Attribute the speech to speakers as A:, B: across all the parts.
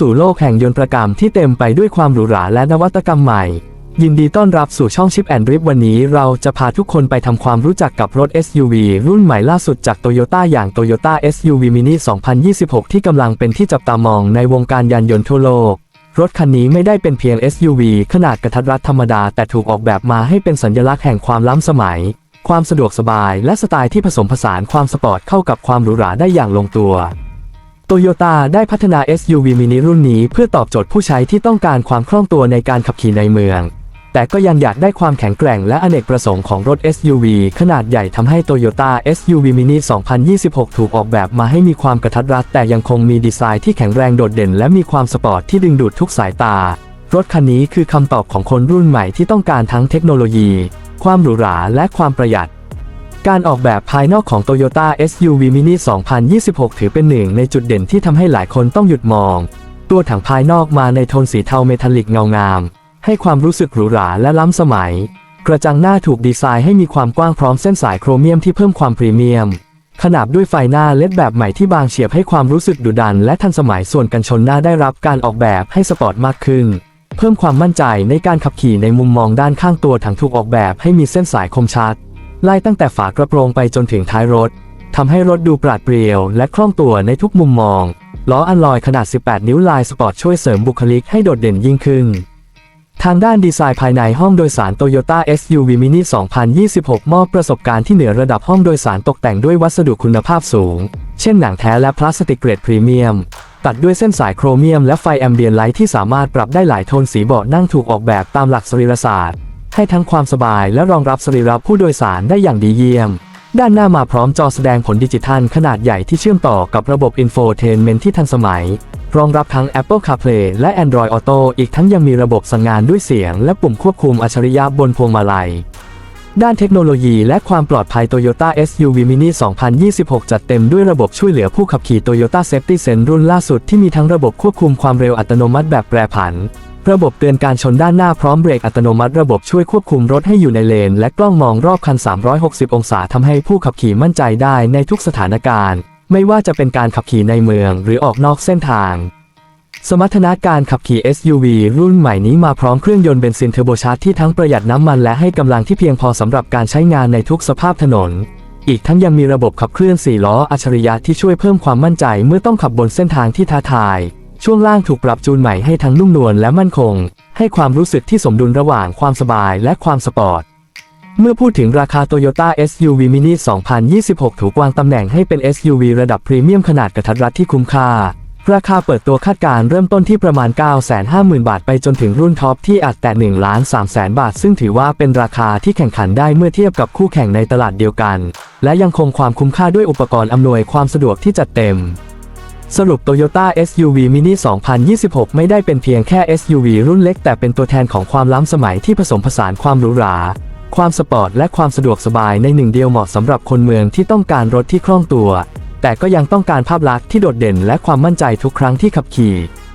A: สู่โลกแห่งยนต์ประกรรมที่เต็มไปด้วยความหรูหราและนวัตกรรมใหม่ ยินดีต้อนรับสู่ช่องชิปแอนด์ริบวันนี้เราจะพาทุกคนไปทำความรู้จักกับรถ SUV รุ่นใหม่ล่าสุดจากโตโยต้าอย่าง Toyota SUV Mini 2026 ที่กำลังเป็นที่จับตามองในวงการยานยนต์ทั่วโลก รถคันนี้ไม่ได้เป็นเพียง SUV ขนาดกระทัดรัดธรรมดา แต่ถูกออกแบบมาให้เป็นสัญลักษณ์แห่งความล้ำสมัย ความสะดวกสบาย และสไตล์ที่ผสมผสานความสปอร์ตเข้ากับความหรูหราได้อย่างลงตัว โตโยต้าได้พัฒนา SUV mini รุ่นนี้เพื่อตอบโจทย์ผู้ใช้ที่ต้องการความคล่องตัวในการขับขี่ในเมือง แต่ก็ยังอยากได้ความแข็งแกร่งและอเนกประสงค์ของรถ SUV ขนาดใหญ่ทำให้ Toyota SUV Mini 2026 ถูกออกแบบมาให้มีความกระทัดรัด แต่ยังคงมีดีไซน์ที่แข็งแรงโดดเด่น และมีความสปอร์ตที่ดึงดูดทุกสายตา รถคันนี้คือคำตอบของคนรุ่นใหม่ที่ต้องการทั้งเทคโนโลยี ความหรูหราและความประหยัด การออกแบบภายนอกของ Toyota SUV Mini 2026 ถือเป็นหนึ่งในจุดเด่นที่ทำให้หลายคนต้องหยุดมอง ตัวถังภายนอกมาในโทนสีเทาเมทัลลิกเงางาม ให้ความรู้สึกหรูหราและล้ำสมัย กระจังหน้าถูกดีไซน์ให้มีความกว้างพร้อมเส้นสายโครเมียมที่เพิ่มความพรีเมียม ขนาบด้วยไฟหน้าเลดแบบใหม่ที่บางเฉียบให้ความรู้สึกดุดัน และทันสมัยส่วนกันชนหน้าได้รับการออกแบบให้สปอร์ตมากขึ้น เพิ่มความมั่นใจในการขับขี่ในมุมมองด้านข้างตัวถังถูกออกแบบให้มีเส้นสายคมชัด ไล่ตั้งแต่ฝากระโปรงไปจนถึงท้ายรถทำให้รถดูปราดเปรียว และคล่องตัวในทุกมุมมอง ล้ออัลลอยขนาด 18 นิ้วลายสปอร์ตช่วยเสริมบุคลิกให้โดดเด่นยิ่งขึ้น ทางด้านดีไซน์ภายในห้องโดยสาร Toyota SUV Mini 2026 มอบประสบการณ์ที่เหนือระดับห้องโดยสารตกแต่งด้วยวัสดุคุณภาพสูง เช่นหนังแท้และพลาสติกเกรดพรีเมียม ตัดด้วยเส้นสายโครเมียมและไฟแอมเบียนไลท์ที่สามารถปรับได้หลายโทนสีเบาะนั่งถูกออกแบบตามหลักสรีรศาสตร์ ให้ทั้งความสบายและรองรับสรีระผู้โดยสารได้อย่างดีเยี่ยม ด้านหน้ามาพร้อมจอแสดงผลดิจิทัลขนาดใหญ่ที่เชื่อมต่อกับระบบ Infotainment ที่ทันสมัย รองรับทั้ง Apple CarPlay และ Android Auto อีกทั้งยังมีระบบสั่งงานด้วยเสียง และปุ่มควบคุมอัจฉริยะบนพวงมาลัยด้านเทคโนโลยีและความปลอดภัย Toyota SUV Mini 2026 จัดเต็มด้วยระบบช่วยเหลือผู้ขับขี่ Toyota Safety Sense รุ่นล่าสุดที่มีทั้งระบบควบคุมความเร็วอัตโนมัติแบบแปรผัน ระบบเตือนการชนด้านหน้าพร้อมเบรกอัตโนมัติระบบช่วยควบคุมรถให้อยู่ในเลน และกล้องมองรอบคัน 360 องศาทำให้ผู้ขับขี่มั่นใจได้ในทุกสถานการณ์ ไม่ว่าจะเป็นการขับขี่ในเมืองหรือออกนอกเส้นทาง สมรรถนะการขับขี่ SUV รุ่นใหม่นี้มาพร้อมเครื่องยนต์เบนซินเทอร์โบชาร์จที่ทั้งประหยัดน้ำมันและให้กำลังที่เพียงพอสำหรับการใช้งานในทุกสภาพถนน อีกทั้งยังมีระบบขับเคลื่อน4ล้ออัจฉริยะที่ช่วยเพิ่มความมั่นใจเมื่อต้องขับบนเส้นทางที่ท้าทาย ช่วงล่างถูกปรับจูนใหม่ให้ทั้งนุ่มนวลและมั่นคง ให้ความรู้สึกที่สมดุลระหว่างความสบายและความสปอร์ต เมื่อพูดถึงราคา Toyota SUV Mini 2026 ถูกวางตำแหน่งให้เป็น SUV ระดับพรีเมียมขนาดกระทัดรัดที่คุ้มค่า ราคาเปิดตัวคาดการณ์เริ่มต้นที่ประมาณ 950,000 บาท ไปจนถึงรุ่นท็อปที่อาจแตะ1ล้าน3แสนบาท ซึ่งถือว่าเป็นราคาที่แข่งขันได้เมื่อเทียบกับคู่แข่งในตลาดเดียวกัน และยังคงความคุ้มค่าด้วยอุปกรณ์อำนวยความสะดวกที่จัดเต็ม สรุป Toyota SUV Mini 2026 ไม่ได้เป็นเพียงแค่ SUV รุ่นเล็กแต่เป็นตัวแทนของความล้ำสมัยที่ผสมผสานความหรูหรา ความสปอร์ตและความสะดวกสบายในหนึ่งเดียวเหมาะสำหรับคนเมืองที่ต้องการรถที่คล่องตัว แต่ก็ยังต้องการภาพลักษณ์ที่โดดเด่นและความมั่นใจทุกครั้งที่ขับขี่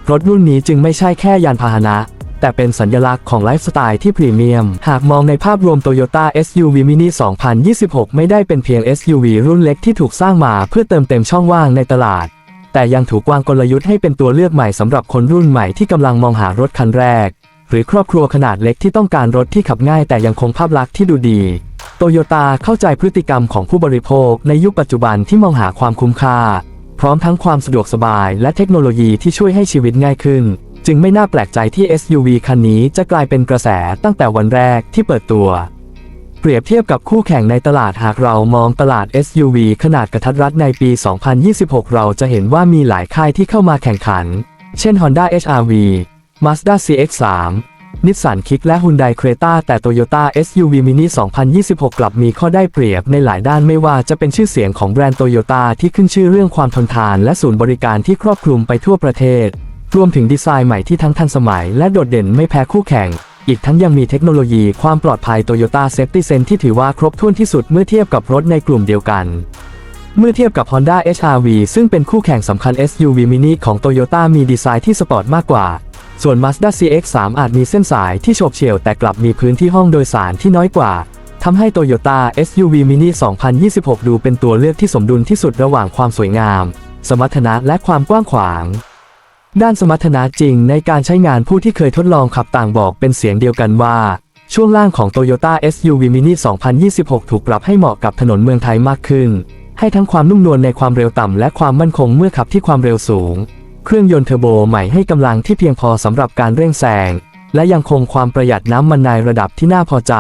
A: รถรุ่นนี้จึงไม่ใช่แค่ยานพาหนะ แต่เป็นสัญลักษณ์ของไลฟ์สไตล์ที่พรีเมียม หากมองในภาพรวม Toyota SUV Mini 2026 ไม่ได้เป็นเพียง SUV รุ่นเล็กที่ถูกสร้างมาเพื่อเติมเต็มช่องว่างในตลาด แต่ยังถูกวางกลยุทธ์ให้เป็นตัวเลือกใหม่สำหรับคนรุ่นใหม่ที่กำลังมองหารถคันแรก หรือครอบครัวขนาดเล็กที่ต้องการรถที่ขับง่ายแต่ยังคงภาพลักษณ์ที่ดูดีโตโยต้าเข้าใจพฤติกรรมของผู้บริโภคในยุคปัจจุบันที่มองหาความคุ้มค่า พร้อมทั้งความสะดวกสบายและเทคโนโลยีที่ช่วยให้ชีวิตง่ายขึ้น จึงไม่น่าแปลกใจที่ SUV คันนี้จะกลายเป็นกระแสตั้งแต่วันแรกที่เปิดตัว ปรียบเทียบกับคู่แข่งในตลาดหากเรามองตลาด SUV ขนาดกระทัดรัดในปี 2026 เราจะเห็นว่ามีหลายค่ายที่เข้ามาแข่งขัน เช่น Honda HR-V Mazda CX-3 นิสสันคิกและ Hyundai Creta แต่ Toyota SUV Mini 2026 กลับมีข้อได้เปรียบในหลายด้านไม่ว่าจะเป็นชื่อเสียงของแบรนด์ Toyota ที่ขึ้นชื่อเรื่องความทนทานและศูนย์บริการที่ครอบคลุมไปทั่วประเทศ รวมถึงดีไซน์ใหม่ที่ทั้งทันสมัยและโดดเด่นไม่แพ้คู่แข่ง อีกทั้งยังมีเทคโนโลยีความปลอดภัย Toyota Safety Sense ที่ถือว่าครบถ้วนที่สุดเมื่อเทียบกับรถในกลุ่มเดียวกัน เมื่อเทียบกับ Honda HR-V ซึ่งเป็นคู่แข่งสำคัญ SUV Mini ของ Toyota มีดีไซน์ที่สปอร์ตมากกว่า ส่วน Mazda CX-3 อาจมีเส้นสายที่โฉบเฉี่ยวแต่กลับมีพื้นที่ห้องโดยสารที่น้อยกว่าทำให้ Toyota SUV Mini 2026 ดูเป็นตัวเลือกที่สมดุลที่สุดระหว่างความสวยงาม สมรรถนะและความกว้างขวาง ด้านสมรรถนะจริงในการใช้งานผู้ที่เคยทดลองขับต่างบอกเป็นเสียงเดียวกันว่า ช่วงล่างของ Toyota SUV Mini 2026 ถูกปรับให้เหมาะกับถนนเมืองไทยมากขึ้น ให้ทั้งความนุ่มนวลในความเร็วต่ำและความมั่นคงเมื่อขับที่ความเร็วสูง เครื่องยนต์เทอร์โบใหม่ให้กำลังที่เพียงพอสำหรับการเร่งแซงและยังคงความประหยัดน้ำมันในระดับที่น่าพอใจ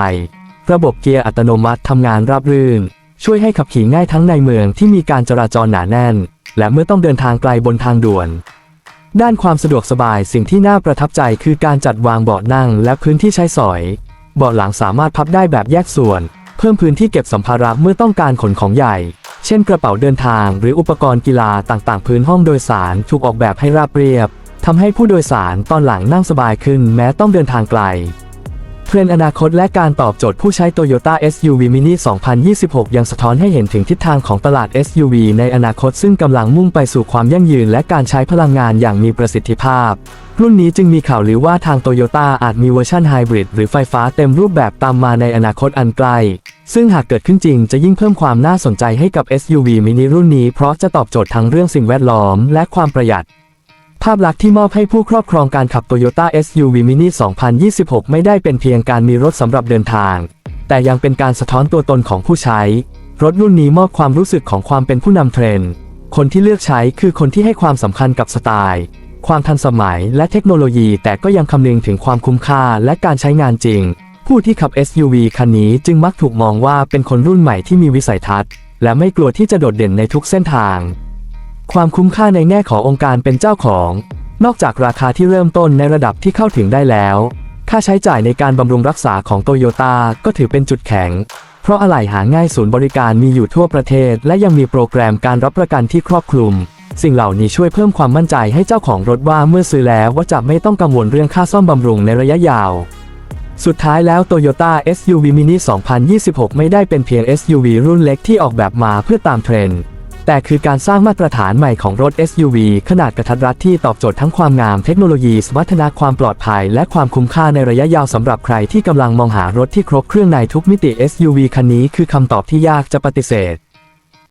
A: ระบบเกียร์อัตโนมัติทำงานราบรื่น ช่วยให้ขับขี่ง่ายทั้งในเมืองที่มีการจราจรหนาแน่น และเมื่อต้องเดินทางไกลบนทางด่วน ด้านความสะดวกสบายสิ่งที่น่าประทับใจคือการจัดวางเบาะนั่งและพื้นที่ใช้สอย เบาะหลังสามารถพับได้แบบแยกส่วน เพิ่มพื้นที่เก็บสัมภาระเมื่อต้องการขนของใหญ่ เช่นกระเป๋าเดินทางหรืออุปกรณ์กีฬาต่างๆ พื้นห้องโดยสารถูกออกแบบให้ราบเรียบทำให้ผู้โดยสารตอนหลังนั่งสบายขึ้นแม้ต้องเดินทางไกล รนด์อนาคตและการตอบโจทย์ผู้ใช้ Toyota SUV Mini 2026 ยังสะท้อนให้เห็นถึงทิศทางของตลาด SUV ในอนาคตซึ่งกำลังมุ่งไปสู่ความยั่งยืนและการใช้พลังงานอย่างมีประสิทธิภาพ รุ่นนี้จึงมีข่าวลือว่าทาง Toyota อาจมีเวอร์ชันไฮบริดหรือไฟฟ้าเต็มรูปแบบตามมาในอนาคตอันใกล้ซึ่งหากเกิดขึ้นจริงจะยิ่งเพิ่มความน่าสนใจให้กับ SUV Mini รุ่นนี้เพราะจะตอบโจทย์ทั้งเรื่องสิ่งแวดล้อมและความประหยัด ภาพลักษณ์ที่มอบให้ผู้ครอบครองการขับ Toyota SUV Mini 2026 ไม่ได้เป็นเพียงการมีรถสำหรับเดินทาง แต่ยังเป็นการสะท้อนตัวตนของผู้ใช้ รถรุ่นนี้มอบความรู้สึกของความเป็นผู้นำเทรนด์ คนที่เลือกใช้คือคนที่ให้ความสำคัญกับสไตล์ ความทันสมัยและเทคโนโลยี แต่ก็ยังคำนึงถึงความคุ้มค่าและการใช้งานจริง ผู้ที่ขับ SUV คันนี้จึงมักถูกมองว่าเป็นคนรุ่นใหม่ที่มีวิสัยทัศน์ และไม่กลัวที่จะโดดเด่นในทุกเส้นทาง ความคุ้มค่าในแง่ขององค์การเป็นเจ้าของ นอกจากราคาที่เริ่มต้นในระดับที่เข้าถึงได้แล้ว ค่าใช้จ่ายในการบำรุงรักษาของโตโยต้าก็ถือเป็นจุดแข็ง เพราะอะไหล่หาง่ายศูนย์บริการมีอยู่ทั่วประเทศ และยังมีโปรแกรมการรับประกันที่ครอบคลุม สิ่งเหล่านี้ช่วยเพิ่มความมั่นใจให้เจ้าของรถว่าเมื่อซื้อแล้วว่าจะไม่ต้องกังวลเรื่องค่าซ่อมบำรุงในระยะยาวสุดท้ายแล้ว Toyota SUV Mini 2026 ไม่ได้เป็นเพียง SUV รุ่นเล็กที่ออกแบบมาเพื่อตามเทรนด์ แต่คือการสร้างมาตรฐานใหม่ของรถ SUV ขนาดกระทัดรัดที่ตอบโจทย์ทั้งความงามเทคโนโลยีสมรรถนะความปลอดภัย และความคุ้มค่าในระยะยาวสำหรับใครที่กำลังมองหารถที่ครบเครื่องในทุกมิติ SUV คันนี้คือคำตอบที่ยากจะปฏิเสธ